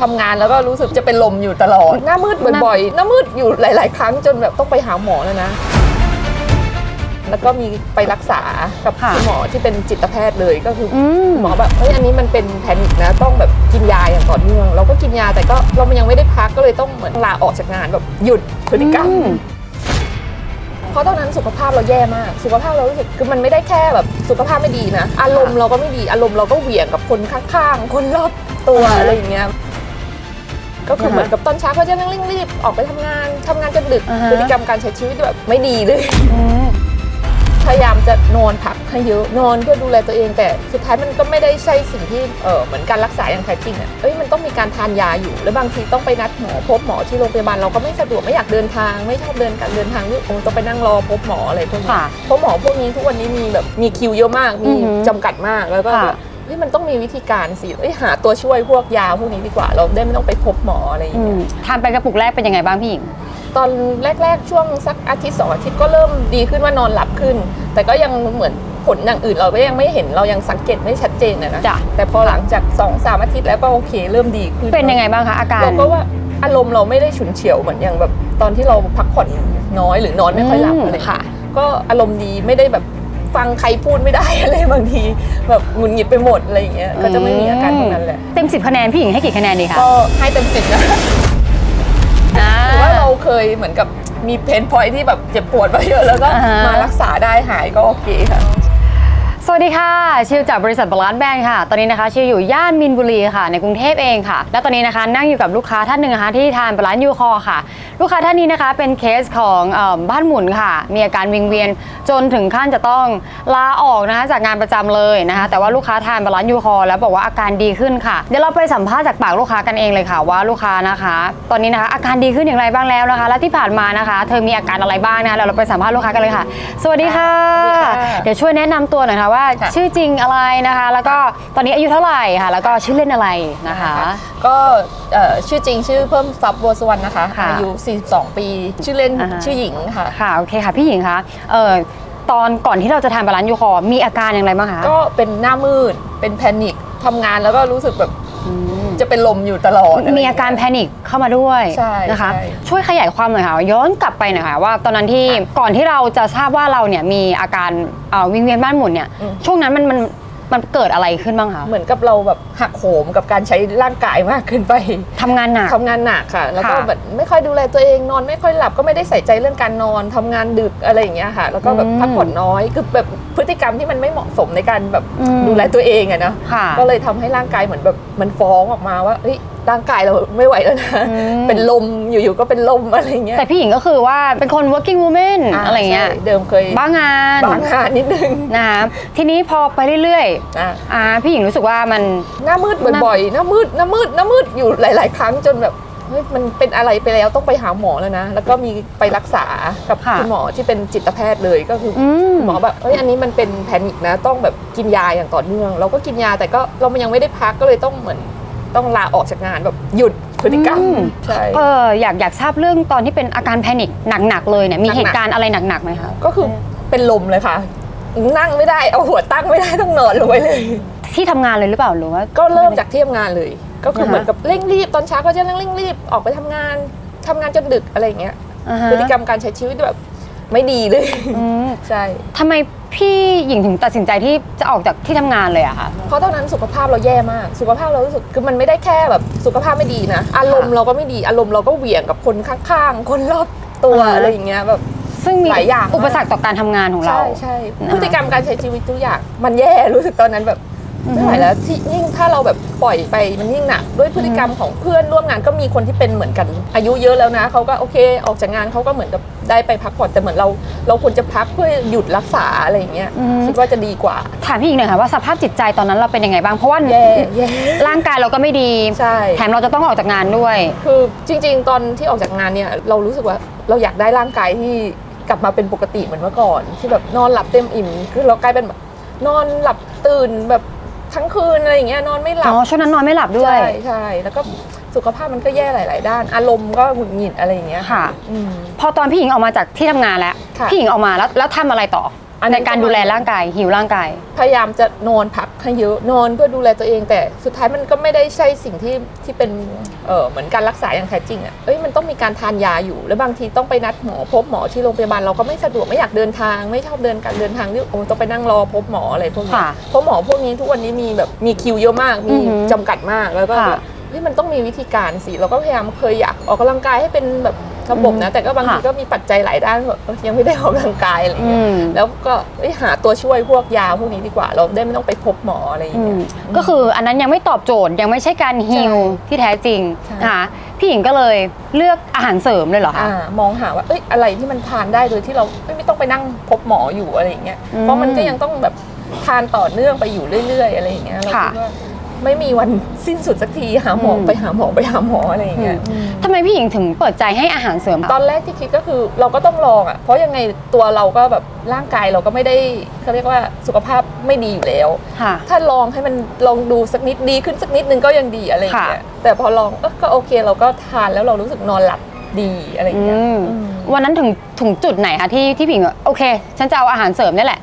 ทำงานแล้วก็รู้สึกจะเป็นลมอยู่ตลอด หน้ามืดบ่อยๆ หน้ามืดอยู่หลาย ๆ ครั้งจนแบบต้องไปหาหมอแล้วนะ แล้วก็มีไปรักษากับค่ะคุณหมอที่เป็นจิตแพทย์เลยก็คือออืมคุณหมอแบบเฮ้ยอันนี้มันเป็นแพนิคนะ ต้องแบบกินยาอย่างต่อเนื่องเราก็กินยาแต่ก็เรายังไม่ได้พักก็เลยต้องเหมือนลาออกจากงานแบบหยุดพฤติกรรม อืม เพราะตอนนั้นสุขภาพเราแย่มาก สุขภาพเรารู้สึกคือมันไม่ได้แค่แบบสุขภาพไม่ดีนะ อารมณ์เราก็ไม่ดี อารมณ์เราก็เหวี่ยงกับคนข้างๆ คนรอบตัวอ่าฮะอะไรอย่างเงี้ย ก็คืออ่าฮะเหมือนกับตอนเช้าก็จะนั่งเร่งรีบออกไปทำงานทำงานจนดึกอ่าฮะพฤติกรรมการใช้ชีวิตแบบไม่ดีเลยอืมพยายามจะนอนพักให้เยอะนอนเพื่อดูแลตัวเองแต่สุดท้ายมันก็ไม่ได้ใช่สิ่งที่เออเหมือนการรักษาอย่างแท้จริงอะเอ้ยมันต้องมีการทานยาอยู่ แล้วบางทีต้องไปนัดหมอพบหมอที่โรงพยาบาลเราก็ไม่สะดวกไม่อยากเดินทางไม่ชอบเดินการเดินทางที่โอ้ต้องไปนั่งรอพบหมออะไรพวกนี้ค่ะเพราะหมอพวกนี้ทุกวันนี้มีแบบมีคิวเยอะมากมีอือหือจำกัดมากแล้วก็ค่ะแบบ เฮ้ยมันต้องมีวิธีการสิเอ้ยหาตัวช่วยพวกยาพวกนี้ดีกว่าเราได้ไม่ต้องไปพบหมออะไรอย่างอืเงี้ยมทานไปกระปุกแรกเป็นยังไงบ้างพี่หญิงตอนแรก ๆ ช่วงสักอาทิตย์สองอาทิตย์ก็เริ่มดีขึ้นว่านอนหลับขึ้น แต่ก็ยังเหมือนผลอย่างอื่นเราก็ยังไม่เห็นเรายังสังเกตไม่ชัดเจนนะนะจ้ะแต่พอหลังจาก2อสามอาทิตย์แล้วก็โอเค เริ่มดีขึ้นเป็นยังไงบ้างคะอาการเราก็ว่าอารมณ์เราไม่ได้ฉุนเฉียวเหมือนอย่างแบบตอนที่เราพักผ่อนน้อยหรือนอนไม่ค่อยหลับอืมอะไรอย่างเงี้ยค่ะก็อารมณ์ดีไม่ได้แบบ ฟังใครพูดไม่ได้อะไรบางที แบบหงุดหงิดไปหมดอะไรอย่างเงี้ยก็จะไม่มีอาการพวกนั้นแหละเต็มสิบคะแนนพี่หญิงให้กี่คะแนนดีคะก็ให้เต็มสิบนะอ่าถือว่าเราเคยเหมือนกับมีเพนพอยที่แบบเจ็บปวดมาเยอะแล้วก็อ่าฮะมารักษาได้หายก็โอเคค่ะ สวัสดีค่ะ ชิวจากบริษัทบาลานซ์แบงค์ค่ะ ตอนนี้นะคะชิวอยู่ย่านมินบุรีค่ะ ในกรุงเทพเองค่ะ และตอนนี้นะคะนั่งอยู่กับลูกค้าท่านหนึ่งนะคะที่ทานบาลานซ์ยูคอร์ค่ะ ลูกค้าท่านนี้นะคะเป็นเคสของเออบ้านหมุนค่ะ มีอาการวิงเวียนจนถึงขั้นจะต้องลาออกนะคะจากงานประจำเลยนะคะ แต่ว่าลูกค้าทานบาลานซ์ยูคอร์แล้วบอกว่าอาการดีขึ้นค่ะ เดี๋ยวเราไปสัมภาษณ์จากปากลูกค้ากันเองเลยค่ะว่าลูกค้านะคะ ตอนนี้นะคะอาการดีขึ้นอย่างไรบ้างแล้วนะคะ และที่ผ่านมานะคะ เธอมีอาการอะไรบ้างนะคะเดี๋ยวเราไปสัมภาษณ์ลูกค้ากันเลยค่ะ สวัสดีค่ะ สวัสดีค่ะ เดี๋ยวช่วยแนะนำตัวหน่อยค่ะว่าค่ะ ชื่อจริงอะไรนะคะ แล้วก็ตอนนี้อายุเท่าไหร่ค่ะ แล้วก็ชื่อเล่นอะไรนะคะ ก็เอ่อชื่อจริงชื่อเพิ่มทรัพย์บัวสวรรณนะคะ ค่ะอายุ 42 ปี ชื่อเล่นอ่าฮะ ชื่อหญิงค่ะ ค่ะโอเคค่ะพี่หญิงคะเอ่อตอนก่อนที่เราจะทานบาลานซ์ยูคอร์มีอาการอย่างไรบ้างคะก็เป็นหน้ามืด เป็นแพนิคทำงานแล้วก็รู้สึกแบบอืม จะเป็นลมอยู่ตลอด มีอาการแพนิคเข้ามาด้วยใช่นะคะ ใช่ ช่วยขยายความหน่อยค่ะ ย้อนกลับไปหน่อยค่ะว่า ตอนนั้นที่ก่อนที่เราจะทราบว่าเราเนี่ยมีอาการเอ่อวิงเวียนบ้านหมุนเนี่ยอืมช่วงนั้นมันมัน มันเกิดอะไรขึ้นบ้างคะเหมือนกับเราแบบหักโหมกับการใช้ร่างกายมากขึ้นไปทำงานหนักทำงานหนักค่ะ แล้วก็ค่ะแบบไม่ค่อยดูแลตัวเองนอน ไม่ค่อยหลับก็ไม่ได้ใส่ใจเรื่องการนอนทำงานดึกอะไรอย่างเงี้ยค่ะ แล้วก็แบบอืมพักผ่อนน้อยคือแบบพฤติกรรมที่มันไม่เหมาะสมในการแบบอืมดูแลตัวเองอะเนาะค่ะก็เลยทำให้ร่างกายเหมือนแบบมันฟ้องออกมาว่าเฮ้ย ร่างกายเราไม่ไหวแล้วนะอืม เป็นลมอยู่ๆก็เป็นลมอะไรเงี้ยแต่พี่หญิงก็คือว่าเป็นคน working woman อะไรเงี้ยใช่เดิมเคยบ้างาน บ้างานนิดนึงนะคะทีนี้พอไปเรื่อยอะๆอ่าพี่หญิงรู้สึกว่ามัน หน้ามืดบ่อยๆหน้ามืดหน้ามืดหน้ามืดอยู่หลาย ๆ ครั้งจนแบบเฮ้ยมันเป็นอะไรไปแล้วต้องไปหาหมอแล้วนะ แล้วก็มีไปรักษากับค่ะ คุณหมอที่เป็นจิตแพทย์เลยก็คืออ อืม หมอแบบเฮ้ยอันนี้มันเป็นแพนิคนะ ต้องแบบกินยาอย่างต่อเนื่อง เราก็กินยาแต่ก็เรายังไม่ได้พักก็เลยต้องเหมือน ต้องลาออกจากงานแบบหยุดพฤติกรรมอืมใช่ เอออยากอยากทราบเรื่องตอนที่เป็นอาการแพนิคหนักๆเลยเนี่ยมีหนักๆเหตุการณ์อะไรหนักๆไหมคะก็คือเป็นลมเลยค่ะ นั่งไม่ได้เอาหัวตั้งไม่ได้ต้องนอนลงไปเลย ที่ทำงานเลยหรือเปล่าหรือว่า ก็เริ่มจากที่ทำงานเลย ก็คืออ่าฮะเหมือนกับเร่งรีบตอนเช้าก็จะเร่งรีบออกไปทำงานทำงานจนดึกอะไรอย่างเงี้ยอ่าฮะ พฤติกรรมการใช้ชีวิตแบบไม่ดีเลย อืมใช่ ทำไม พี่หญิงถึงตัดสินใจที่จะออกจากที่ทำงานเลยอะคะเพราะตอนนั้นสุขภาพเราแย่มาก สุขภาพเรารู้สึกคือมันไม่ได้แค่แบบสุขภาพไม่ดีนะ อารมณ์เราก็ไม่ดี อารมณ์เราก็เหวี่ยงกับคนข้างๆ คนรอบตัวอ่าฮะอะไรอย่างเงี้ยแบบ ซึ่งมีหลายอย่างมาก อุปสรรคต่อการทำงานของเรา ใช่ใช่นะคะพฤติกรรมการใช้ชีวิตทุกอย่างมันแย่รู้สึกตอนนั้นแบบอือฮึ ไม่ไหวแล้วที่ยิ่งถ้าเราแบบปล่อยไปมันยิ่งหนักด้วยพฤติกรรมของเพื่อนร่วมงานก็มีคนที่เป็นเหมือนกัน อายุเยอะแล้วนะเขาก็โอเค ออกจากงานเขาก็เหมือนกับได้ไปพักผ่อนแต่เหมือนเราเราควรจะพักเพื่อหยุดรักษาอะไรอย่างเงี้ยอือฮึคิดว่าจะดีกว่า ถามพี่หญิงหน่อยค่ะว่าสภาพจิตใจตอนนั้นเราเป็นยังไงบ้างเพราะว่าแย่แย่ร่างกายเราก็ไม่ดีใช่แถมเราจะต้องออกจากงานด้วย คือจริง ๆ ตอนที่ออกจากงานเนี่ยเรารู้สึกว่าเราอยากได้ร่างกายที่กลับมาเป็นปกติเหมือนเมื่อก่อน ที่แบบนอนหลับเต็มอิ่มคือเรากลายเป็นแบบนอนหลับตื่นแบบ ทั้งคืนอะไรอย่างเงี้ยนอนไม่หลัอ๋บอช่วงนั้นนอนไม่หลับด้วย ใช่ใช่แล้วก็สุขภาพมันก็แย่หลาย ๆ ด้าน อารมณ์ก็หงุดหงิดอะไรอย่างเงี้ยค่ะ อืม พอตอนพี่หญิงออกมาจากที่ทำงานแล้ว ค่ะ พี่หญิงออกมาแล้วแล้วทำอะไรต่อ อันในนี้การดูแลร่างกายหิวร่างกาย พยายามจะนอนพักให้เยอะนอนเพื่อดูแลตัวเอง แต่สุดท้ายมันก็ไม่ได้ใช่สิ่งที่ที่เป็นเออเหมือนการรักษาอย่างแท้จริงอะ่ะเอ้ยมันต้องมีการทานยาอยู่ แล้วบางทีต้องไปนัดหมอพบหมอที่โรงพยาบาลเราก็ไม่สะดวกไม่อยากเดินทาง ไม่ชอบเดินการเดินทางที่โอ้ต้องไปนั่งรอพบหมออะไรพวกนี้ค่ะเพราะหมอพวกนี้ทุกวันนี้มีแบบมีคิวเยอะมากมีอือหือจำกัดมากแล้วก็ค่ะ แบบเฮ้ยมันต้องมีวิธีการสิเราก็พยายามเคยอยากออกกำลังกายให้เป็นแบบ ระบบนะแต่ก็บางทีค่ะก็มีปัจจัยหลายด้านแบบเออยังไม่ได้ออกกำลังกายอะไรอย่างอืเงี้ยมแล้วก็เอ้ยหาตัวช่วยพวกยาพวกนี้ดีกว่า เราได้ไม่ต้องไปพบหมออะไรอย่างอืเงี้มยก็คืออันนั้นยังไม่ตอบโจทย์ยังไม่ใช่การฮิลที่แท้จริงใช่นะคะพี่หญิงก็เลยเลือกอาหารเสริมเลยเหรอคะอ่ามองหาว่าเอ้ยอะไรที่มันทานได้โดยที่เราไม่ไม่ต้องไปนั่งพบหมออยู่อะไรอย่างเงี้ยอืมเพราะมันก็ยังต้องแบบทานต่อเนื่องไปอยู่เรื่อย ๆ อะไรอย่างเงี้ยเราค่ะคิดว่า ไม่มีวันสิ้นสุดสักทีหาหมออมไปหาหมอไปหาหมออะไรอย่างเงี้ยทำไมพี่หญิงถึงเปิดใจให้อาหารเสริมตอนแรกที่คิดก็คือเราก็ต้องลองอะเพราะยังไงตัวเราก็แบบร่างกายเราก็ไม่ได้เขาเรียกว่าสุขภาพไม่ดีอยู่แล้วค่ะถ้าลองให้มันลองดูสักนิดดีขึ้นสักนิดนึงก็ยังดีอะไรอย่างเงี้ยค่ะแต่พอลองเอ้อก็โอเคเราก็ทานแล้วเรารู้สึกนอนหลับดีอะไรอย่างเงี้ยอืมอืมวันนั้นถึงถึงจุดไหนคะที่ที่พี่หญิงว่าโอเค ฉันจะเอาอาหารเสริมนี่แหละ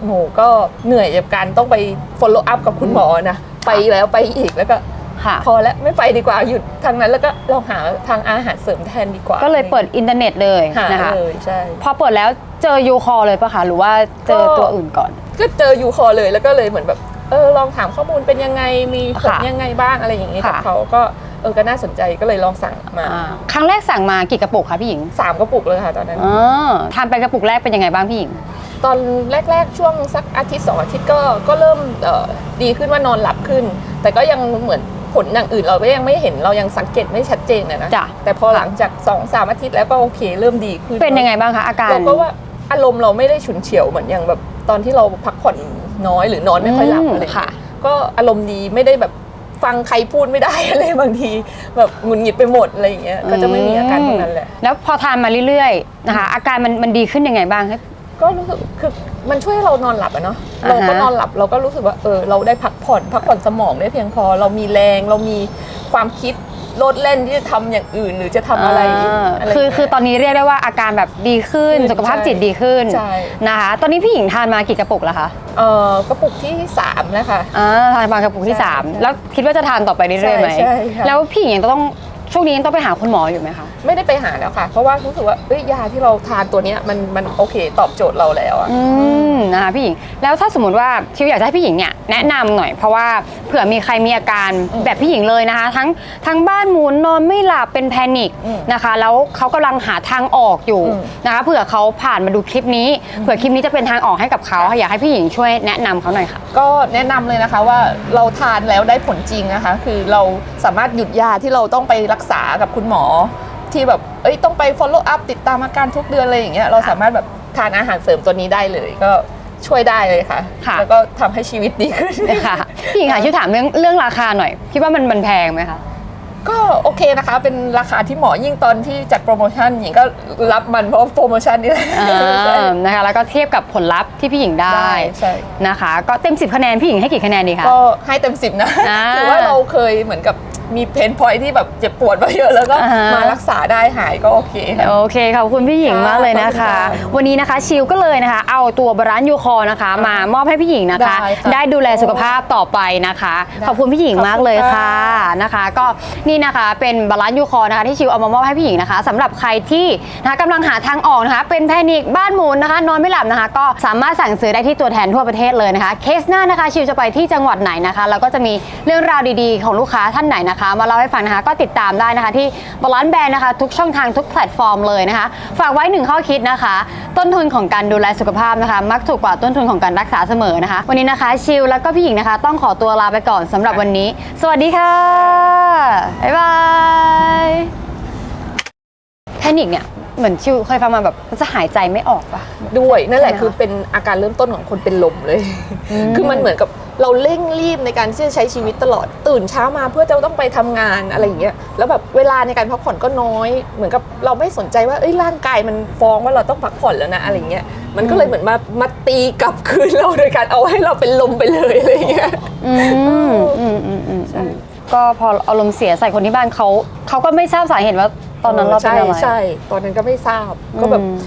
โหก็เหนื่อยกับการต้องไป follow up กับคุณหมอนะ ไปแล้วไปอีกแล้วก็ค่ะพอแล้วไม่ไปดีกว่าหยุดทางนั้นแล้วก็ลองหาทางอาหารเสริมแทนดีกว่า ก็เลยเปิดอินเทอร์เน็ตเลยหานะคะเลยใช่พอเปิดแล้วเจอยูคอเลยปะคะหรือว่าเจอก็ตัวอื่นก่อน ก็เจอยูคอเลยแล้วก็เลยเหมือนแบบเออลองถามข้อมูลเป็นยังไงมีผลค่ะยังไงบ้างอะไรอย่างงี้กับค่ะเขาก็เออก็น่าสนใจก็เลยลองสั่งมาอ่าครั้งแรกสั่งมากี่กระปุกคะพี่หญิงสามกระปุกเลยค่ะตอนนั้นอ๋อทานไปกระปุกแรกเป็นยังไงบ้างพี่หญิง ตอนแรก ๆ ช่วงสักอาทิตย์สองอาทิตย์ก็ก็เริ่มเอ่อดีขึ้นว่านอนหลับขึ้น แต่ก็ยังเหมือนผลอย่างอื่นเราก็ยังไม่เห็นเรายังสังเกตไม่ชัดเจนนะนะจ้ะแต่พอหลังจาก2อสามอาทิตย์แล้วก็โอเค เริ่มดีขึ้นเป็นยังไงบ้างคะอาการเราก็ว่าอารมณ์เราไม่ได้ฉุนเฉียวเหมือนอย่างแบบตอนที่เราพักผ่อนน้อยหรือนอนไม่ค่อยหลับอืมอะไรอย่างค่ะเงี้ยก็อารมณ์ดีไม่ได้แบบฟังใครพูดไม่ได้อะไรบางทีแบบหงุดหงิดไปหมดอะไรอย่างเงี้ยก็จะไม่มีอาการพวกนั้นแหละแล้วพอทานมาเรื่อยๆนะคะอาการมันมันดีขึ้นยังไงบ้างให้ ก็รู้สึกคือมันช่วยให้เรานอนหลับอะเนาะอ่าฮะ เราก็นอนหลับเราก็รู้สึกว่าเออเราได้พักผ่อน พักผ่อนสมองได้เพียงพอ เรามีแรงเรามีความคิดโลดเล่นที่จะทำอย่างอื่น หรือจะทำอะไราอะไรคือย่างเงี้ยคือตอนนี้เรียกได้ว่าอาการแบบดีขึ้นขึ้นสุขภาพใช่จิตดีขึ้นใช่นะคะ ตอนนี้พี่หญิงทานมากี่กระปุกแล้วคะเออกระปุกที่สามนะคะ อ่าทานมากระปุกที่ ใช่สามใช่แล้วคิดว่าจะทานต่อไปเรื่อยๆไหมใช่ใช่ค่ะ แล้วพี่หญิงยังต้อง ช่วงนี้ยังต้องไปหาคุณหมออยู่ไหมคะ ไม่ได้ไปหาแล้วค่ะ เพราะว่ารู้สึกว่าเอ้ยยาที่เราทานตัวเนี้ยมันมันโอเคตอบโจทย์เราแล้วอะ อืมนะคะพี่หญิง แล้วถ้าสมมติว่าชิวอยากจะให้พี่หญิงเนี่ยแนะนำหน่อยเพราะว่าเผื่อมีใครมีอาการอืมแบบพี่หญิงเลยนะคะ ทั้งทั้งบ้านหมุนนอนไม่หลับเป็นแพนิคอืมนะคะ แล้วเขากำลังหาทางออกอยู่อืม นะคะเผื่อเขาผ่านมาดูคลิปนี้เผื่อคลิปนี้จะเป็นทางออกให้กับเขาอยากให้พี่หญิงช่วยแนะนำเขาหน่อยค่ะ ก็แนะนำเลยนะคะว่าเราทานแล้วได้ผลจริงนะคะ คือเราสามารถหยุดยาที่เราต้องไปรักษากับคุณหมอ ที่แบบเอ้ยต้องไป follow up ติดตามอาการทุกเดือนอะไรอย่างเงี้ยเราสามารถแบบทานอาหารเสริมตัวนี้ได้เลยก็ช่วยได้เลยค่ะ ค่ะ แล้วก็ทำให้ชีวิตดีขึ้น ค่ะพี่หญิงค่ะช่วยถามเรื่องเรื่องราคาหน่อยคิดว่ามันมันแพงไหมคะ ก็โอเคนะคะ เป็นราคาที่เหมาะยิ่งตอนที่จัดโปรโมชั่นหญิงก็รับมันเพราะโปรโมชั่นนี่แหละอ่านะคะ แล้วก็เทียบกับผลลัพธ์ที่พี่หญิงได้ได้ใช่ นะคะ ก็เต็ม 10 คะแนนพี่หญิงให้กี่คะแนนดีคะ ก็ให้เต็มสิบนะอ่า ถือว่าเราเคยเหมือนกับ มีเพนพอยที่แบบเจ็บปวดมาเยอะแล้วก็อ่าฮะ มารักษาได้หายก็โอเคค่ะ โอเคขอบคุณพี่หญิงมากเลยนะคะ ขอบคุณค่ะวันนี้นะคะชิวก็เลยนะคะ เอาตัวบรานยูคอนะคะ มามอบให้พี่หญิงนะคะ ได้ค่ะได้ดูแลสุขภาพต่อไปนะคะ ได้ขอบคุณพี่หญิงมากเลยค่ะขอบคุณค่ะ นะคะ ก็นี่นะคะเป็นบรานยูคอนะคะที่ชิวเอามามอบให้พี่หญิงนะคะสำหรับใครที่นะคะกำลังหาทางออกนะคะ เป็นแพนิคบ้านหมุนนะคะ นอนไม่หลับนะคะ ก็สามารถสั่งซื้อได้ที่ตัวแทนทั่วประเทศเลยนะคะ เคสหน้านะคะชิวจะไปที่จังหวัดไหนนะคะแล้วก็จะมีเรื่องราวดีๆ ของลูกค้าท่านไหนนะคะมาเล่าให้ฟังนะคะ ก็ติดตามได้นะคะที่บาลานซ์แบรนด์นะคะ ทุกช่องทางทุกแพลตฟอร์มเลยนะคะ ฝากไว้หนึ่งข้อคิดนะคะ ต้นทุนของการดูแลสุขภาพนะคะ มักถูกกว่าต้นทุนของการรักษาเสมอนะคะ วันนี้นะคะชิวแล้วก็พี่หญิงนะคะ ต้องขอตัวลาไปก่อนสำหรับวันนี้ สวัสดีค่ะบ๊ายบายแพนิคเนี่ยเหมือนชิวเคยฟังมาแบบมันจะหายใจไม่ออกปะ ด้วยนั่นแหละใช่ไหมคะคือเป็นอาการเริ่มต้นของคนเป็นลมเลยอืมคือมันเหมือนกับ เราเร่งรีบในการที่จะใช้ชีวิตตลอด ตื่นเช้ามาเพื่อจะต้องไปทำงานอะไรอย่างเงี้ยแล้วแบบเวลาในการพักผ่อนก็น้อย เหมือนกับเราไม่สนใจว่าเอ้ยร่างกายมันฟ้องว่าเราต้องพักผ่อนแล้วนะอะไรเงี้ยมันก็เลยเหมือนมามาตีกลับคืนเราโดยการเอาให้เราเป็นลมไปเลยอะไรอย่างเงี้ยอืมอืมอืมอืมใช่ก็พออารมณ์เสียใส่คนที่บ้านเขาเขาก็ไม่ทราบสาเหตุว่าตอนนั้นเราเป็นใช่อะไรใช่ตอนนั้นก็ไม่ทราบก็แบบอืม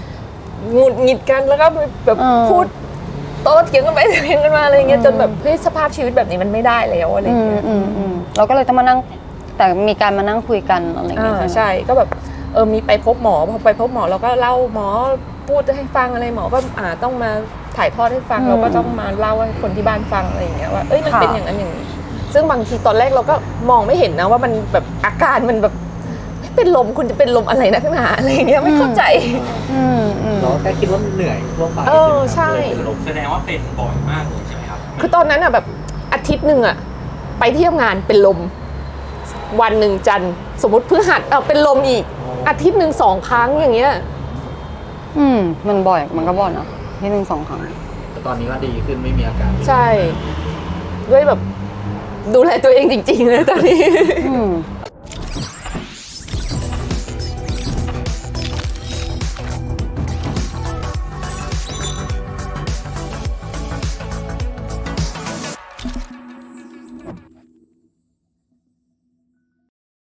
หงุดหงิดกันแล้วก็แบบเออพูด โต้เถียงกันไปเถียงกันมาอะไรเงี้ยจนแบบเฮ้ยสภาพชีวิตแบบนี้มันไม่ได้แล้วอะไรอืมเงี้ยอืมอืมเราก็เลยต้องมานั่งแต่มีการมานั่งคุยกันอะไรอย่างอ่าเงี้ยใช่ก็แบบเออมีไปพบหมอพอไปพบหมอเราก็เล่าหมอพูดให้ฟังอะไรหมอก็อ่าต้องมาถ่ายทอดให้ฟังเราก็ต้องมาเล่าให้คนที่บ้านฟังอะไรอย่างเงี้ยว่าเอ้ยมันเป็นอย่างนั้นอย่างนี้ซึ่งบางทีตอนแรกเราก็มองไม่เห็นนะว่ามันแบบอาการมันแบบไม่ เป็นลมคุณจะเป็นลมอะไรนักหนาอะไรอย่างเงี้ยไม่เข้าใจ อืมอืม เราก็แค่คิดว่ามันเหนื่อยทั่วไปเออใช่ เลยเป็นลมแสดงว่าเป็นบ่อยมากเลยใช่ไหมครับคือตอนนั้นอะแบบอาทิตย์หนึ่งอะไปที่ทำงานเป็นลม วันหนึ่งจันทร์สมมติพฤหัสเอาเป็นลมอีก อาทิตย์หนึ่งสองครั้งอย่างเงี้ย อืม มันบ่อย มันก็บ่อยนะที่หนึ่งสองครั้ง แต่ตอนนี้ว่าดีขึ้นไม่มีอาการใช่ ด้วยแบบดูแลตัวเองจริงๆเลยตอนนี้ อืม